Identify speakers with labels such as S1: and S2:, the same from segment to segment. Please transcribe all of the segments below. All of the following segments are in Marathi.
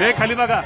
S1: हे खाली बघा.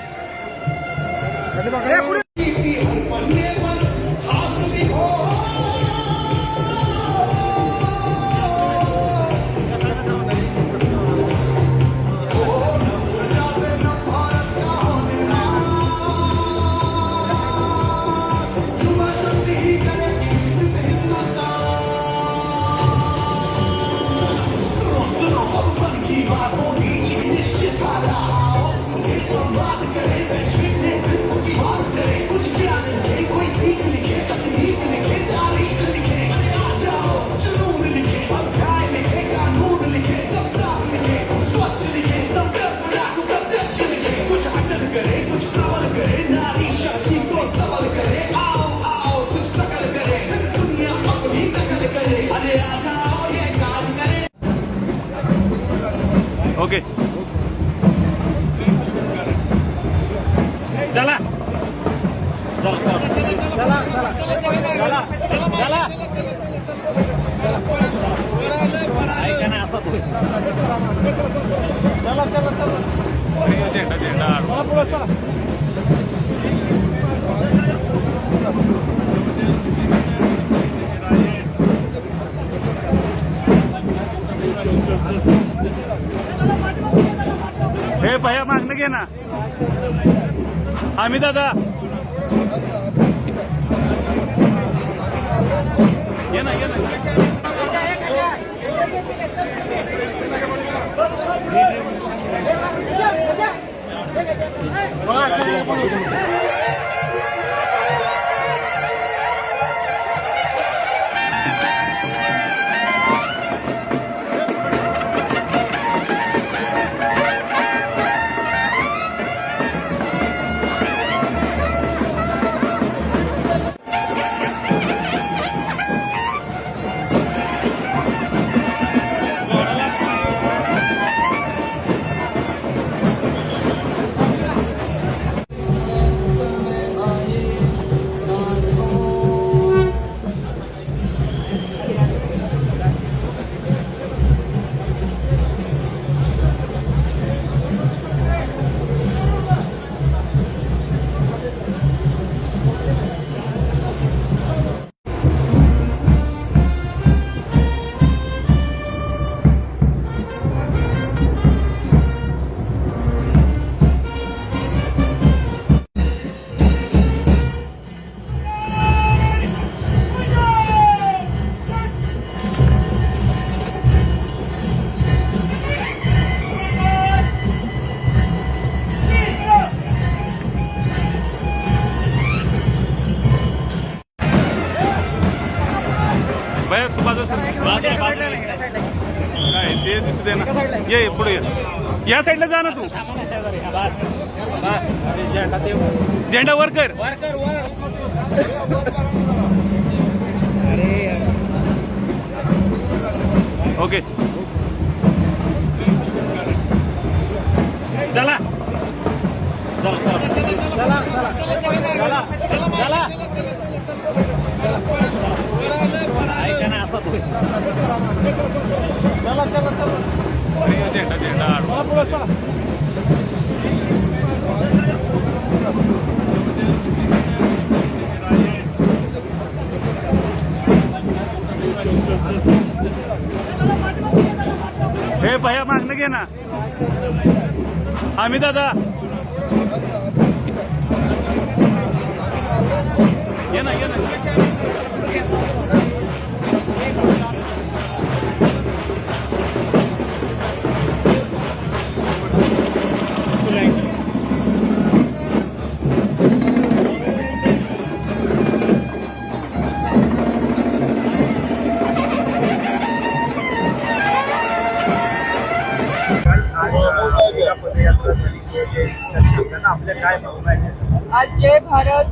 S1: ओके. चला. चला चला चला. चला. ऐका ना आता. चला चला चला. झेंडा झेंडा हे भया मागणं घे ना. आम्ही दादा. ये ना ये ना. भया तू बाजू काय ते दिसू दे ना. ये ये, पुढे ये. या साईडला जा ना तू. झेंडा वर कर. ओके चला चला चला चला चला ऐका ना आता तुम्ही. चला चला चला झेंडा झेंडा हे भया मागणं घे ना. आम्ही दादा. ये ना ये ना.
S2: आज जय भारत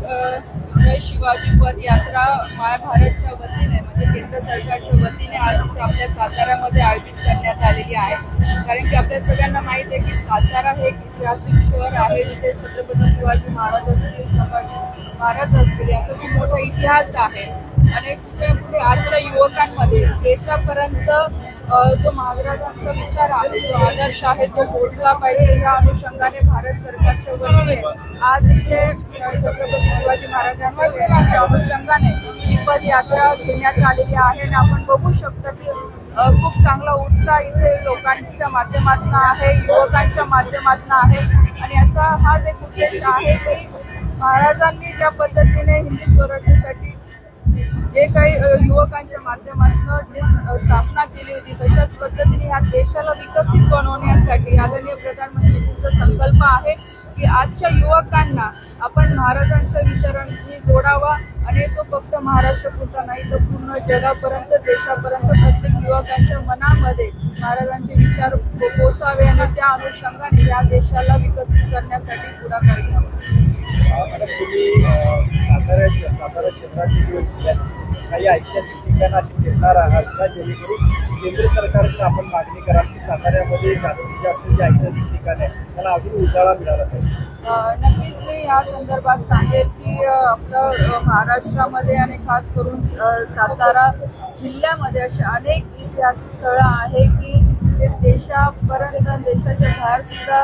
S2: जय शिवाजी पद यात्रा माय भारतच्या वतीने म्हणजे केंद्र सरकारच्या वतीने आज इथे आपल्या साताऱ्यामध्ये आयोजित करण्यात आलेली आहे. कारण की आपल्या सगळ्यांना माहीत आहे की सातारा हे एक ऐतिहासिक शहर आहे जिथे छत्रपती शिवाजी महाराज असतील संभाजी महाराज असतील याचा खूप मोठा इतिहास आहे. आणि कुठे कुठे आजच्या युवकांमध्ये देशापर्यंत जो महाराजांचा विचार आहे जो आदर्श आहे तो पोहोचला पाहिजे या अनुषंगाने भारत सरकारच्या वतीने आज इथे छत्रपती शिवाजी महाराजांच्या अनुषंगाने ही पदयात्रा घेण्यात आलेली आहे आणि आपण बघू शकतो की खूप चांगला उत्साह इथे लोकांच्या माध्यमातून आहे युवकांच्या माध्यमातून आहे. आणि याचा हाच एक उद्देश आहे की महाराजांनी ज्या पद्धतीने हिंदी स्वराज्यासाठी जे काही युवकांच्या माध्यमातून जे स्थापना केली होती तशाच पद्धतीने ह्या देशाला विकसित बनवण्यासाठी आदरणीय प्रधानमंत्रींचा संकल्प आहे की आजच्या युवकांना आपण महाराजांच्या विचारांनी जोडावा आणि तो फक्त महाराष्ट्रापुरता नाही तर पूर्ण जगापर्यंत देशापर्यंत प्रत्येक युवकांच्या मनामध्ये महाराजांचे विचार पोचावे आणि त्या अनुषंगाने या देशाला विकसित करण्यासाठी पुढाकार घ्यावा.
S3: सातारा सातारा शहरातील जिल्ह्यात काही ऐतिहासिक ठिकाणं अशी फिरणार आहात का जेणेकरून केंद्र सरकारकडे आपण मागणी कराल की साताऱ्यामध्ये जास्तीत जास्त जे ऐतिहासिक ठिकाणं आहे त्याला अजून उजाळा मिळाला पाहिजे
S2: नक्कीच मी या संदर्भात सांगेल की आपलं महाराष्ट्रामध्ये आणि खास करून सातारा जिल्ह्यामध्ये असे अनेक ऐतिहासिक स्थळं आहे की ते देशापर्यंत देशाच्या बाहेर सुद्धा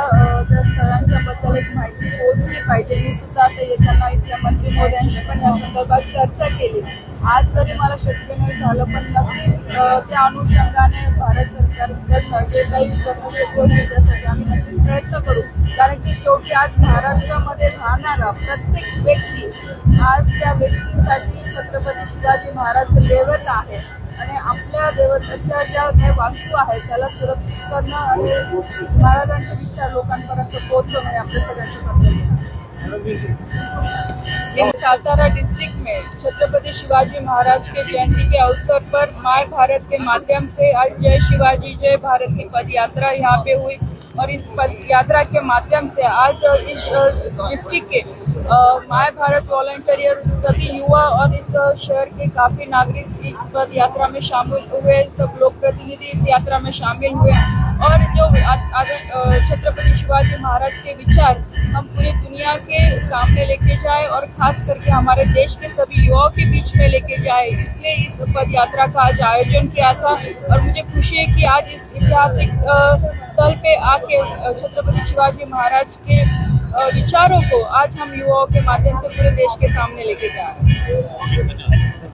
S2: त्या स्थळांच्या बद्दल एक माहिती पोहोचली पाहिजे. मी सुद्धा आता येताना इथल्या मंत्री महोदयांशी पण या संदर्भात चर्चा केली. आज तरी मला शक्य नाही झालं पण नक्कीच त्या अनुषंगाने भारत सरकारकडनं जे काही त्यासाठी आम्ही नक्कीच प्रयत्न करू. कारण की शेवटी आज महाराष्ट्रामध्ये राहणारा प्रत्येक व्यक्ती आज त्या व्यक्तीसाठी छत्रपती शिवाजी महाराज लेवल आहे. आणि आपल्या दैवताच्या ज्या काही वास्तू आहेत, त्याला सुरक्षित करणं आणि महाराजांचे विचार लोकांपर्यंत पोहोचवणं हे आपल्या कर्तव्य इन सातारा डिस्ट्रिक्ट में छत्रपति शिवाजी महाराज के जयंती के अवसर पर माय भारत के माध्यम से आज जय शिवाजी, जय भारत की पद यात्रा यहाँ पे हुई और इस पद यात्रा के माध्यम से आज इस डिस्ट्रिक्ट के माय भारत वॉलंटियर सभी युवा और इस शहर के काफ़ी नागरिक इस पद यात्रा में शामिल हुए, सब लोग प्रतिनिधि इस यात्रा में शामिल हुए और जो छत्रपति शिवाजी महाराज के विचार हम पूरी दुनिया के सामने लेके जाए और खास करके हमारे देश के सभी युवाओं के बीच में लेके जाए। इसलिए इस पद यात्रा का आज आयोजन किया था और मुझे खुशी है कि आज इस ऐतिहासिक स्थल पे आके छत्रपति शिवाजी महाराज के विचारों को आज हम युवाओं के माध्यम से पूरे देश के सामने लेके जा रहे हैं।